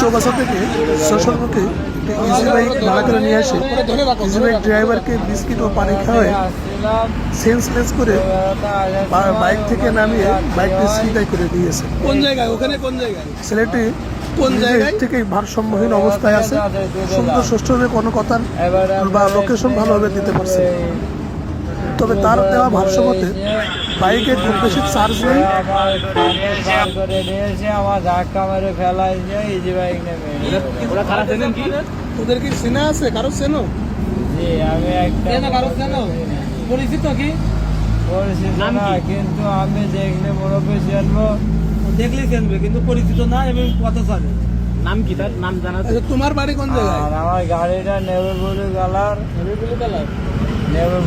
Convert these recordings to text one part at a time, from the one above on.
চৌবাসা থেকে শ্বশুরমুখী easy bike ভাড়া করে নিয়ে আসে। ইজি বাইক ড্রাইভারকে বিস্কিট ও পানি খাওয়ায় সেন্সলেস করে বাইক থেকে নামিয়ে বাইকটি ছিনতাই করে দিয়েছে কোন জায়গায়? ওখানে কোন জায়গায়? ছেলেটি কোন জায়গায়? থেকে ভারসাম্যহীন অবস্থায় আছে। সুন্দর ষষ্ঠভাবে কোনো কথা বা লোকেশন ভালোভাবে দিতে পারছে তবে তার দেওয়া ভারসাম্যতে বাইকে খুব বেশি চার্জ নেই। আমার ধাক্কা মেরে ফেলাইছে ইজি বাইক নেমে চেনেন কি ওদের চেনা আছে? কারও চেনো? জি আমি একটা কারও চেনো? পরিচিত কি? পরিচিত না কিন্তু আমি দেখলে চেনবে কিন্তু পরিচিত না এবং কত সালে নাম কি তার? নাম জানা আচ্ছা তোমার বাড়ি কোন জায়গায়? আমার গাড়িটা নেবে বলে কালার? রবিকুল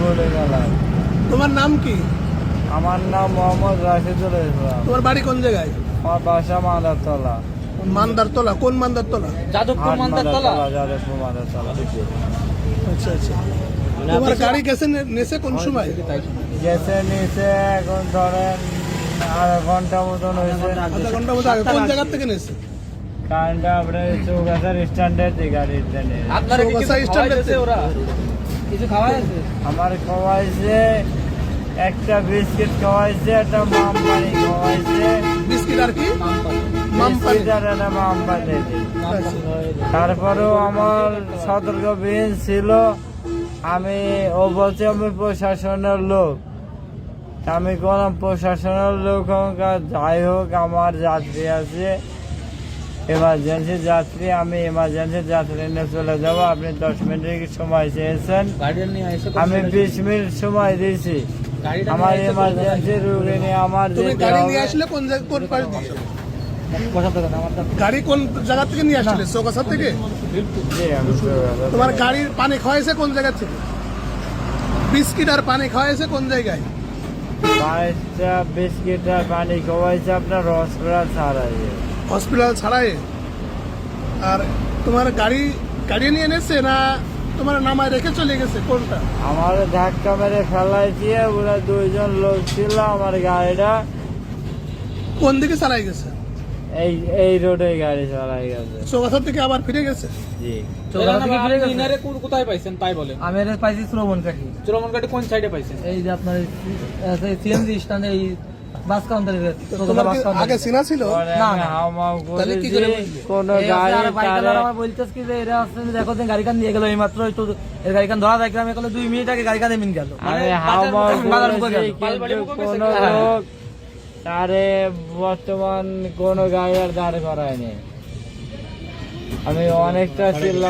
বলে কালার। তোমার নাম কি? আমার নাম মোহাম্মদ রাশিদুল ইসলাম। তোমার বাড়ি কোন জায়গায়? আমার বাসা মাদারতলা মান্দারতলা? কোন মান্দারতলা? যাদবপুর হাট মাদারতলা যাদবপুর মাদারতলা আচ্ছা আচ্ছা। তোমার গাড়ি গেছে নেছে কোন সময়? গেছে নিচে এখন ধরেন আধা ঘণ্টা মতন হয়েছে। আধা ঘণ্টা মতো আগে কোন জায়গা থেকে নেছে? কারেন্টটা আপনার চৌগাছার গাড়িতে নিয়ে আপনার চৌগাছা ওরা? কিছু খাওয়া আছে আমার খাওয়াইছে একটা বিস্কিট খাওয়াইছে একটা মাম পানি খাওয়াইছে। বিস্কিট আর কি? মামপানি। তারপরেও আমার সতর্কবিহীন ছিল। আমি ও বলছে আমি প্রশাসনের লোক। আমি কোনো প্রশাসনের লোক হোক আর যাই হোক আমার যাত্রী আছে। এমার্জেন্সি যাত্রী আমি এমার্জেন্সি যাত্রী নিয়ে চলে যাব। আপনি দশ মিনিট সময় চেয়েছেন। আমি বিশ মিনিট সময় দিয়েছি। আমার এমার্জেন্সি রুগী নিয়ে আমার তুমি গাড়ি নিয়ে আসলে কোন জায়গা কোন পাশ দিয়ে? গাড়ি কোন জায়গা থেকে নিয়ে আসলে? চৌকাছা থেকে। তোমার গাড়ির পানি খাওয়াইছে কোন জায়গা থেকে? বিস্কিট আর পানি খাওয়াইছে কোন জায়গায়? বাইশটা বিস্কিট আর পানি খাওয়াইছে আপনার হসপিটাল ছাড়াই। হসপিটাল ছাড়াই? আর তোমার গাড়ি গাড়ি নিয়ে নেছে না তোমার নামায় রেখে চলে গেছে কোনটা? আমার ধাক্কা মেরে ফেলাই দিয়ে ওরা দুইজন লোক ছিল আমার গাড়িটা। কোন দিকে চালাই গেছে? এই এই রোডে গাড়ি চালাই গেছে। চৌকাছা থেকে আবার ফিরে গেছে? জি। ইনারে কো- কোথায় পাইছেন তাই বলেন। আমি এটা পাইছি শ্রবণ কাকি চুরমন কোন সাইডে পাইছেন? এই যে আপনার সিএনজি স্ট্যান্ডে এই বাস কাউন্টারে আগে চিনা ছিল না, আমি না। তাহলে কি করে করেছি বুঝলে? কোনো গাড়ি তারে আমার বলতেছে কি যে এরা আসছে দেখো যে গাড়িখান নিয়ে গেল এই মাত্র একটু এর গাড়িখান ধরা দেখলাম আমি দুই মিনিট আগে এমিন গেল কোনো। লোক তারে বর্তমান কোনো গাড়ি আর দাঁড় করায়নি আমি অনেকটা চিল্লা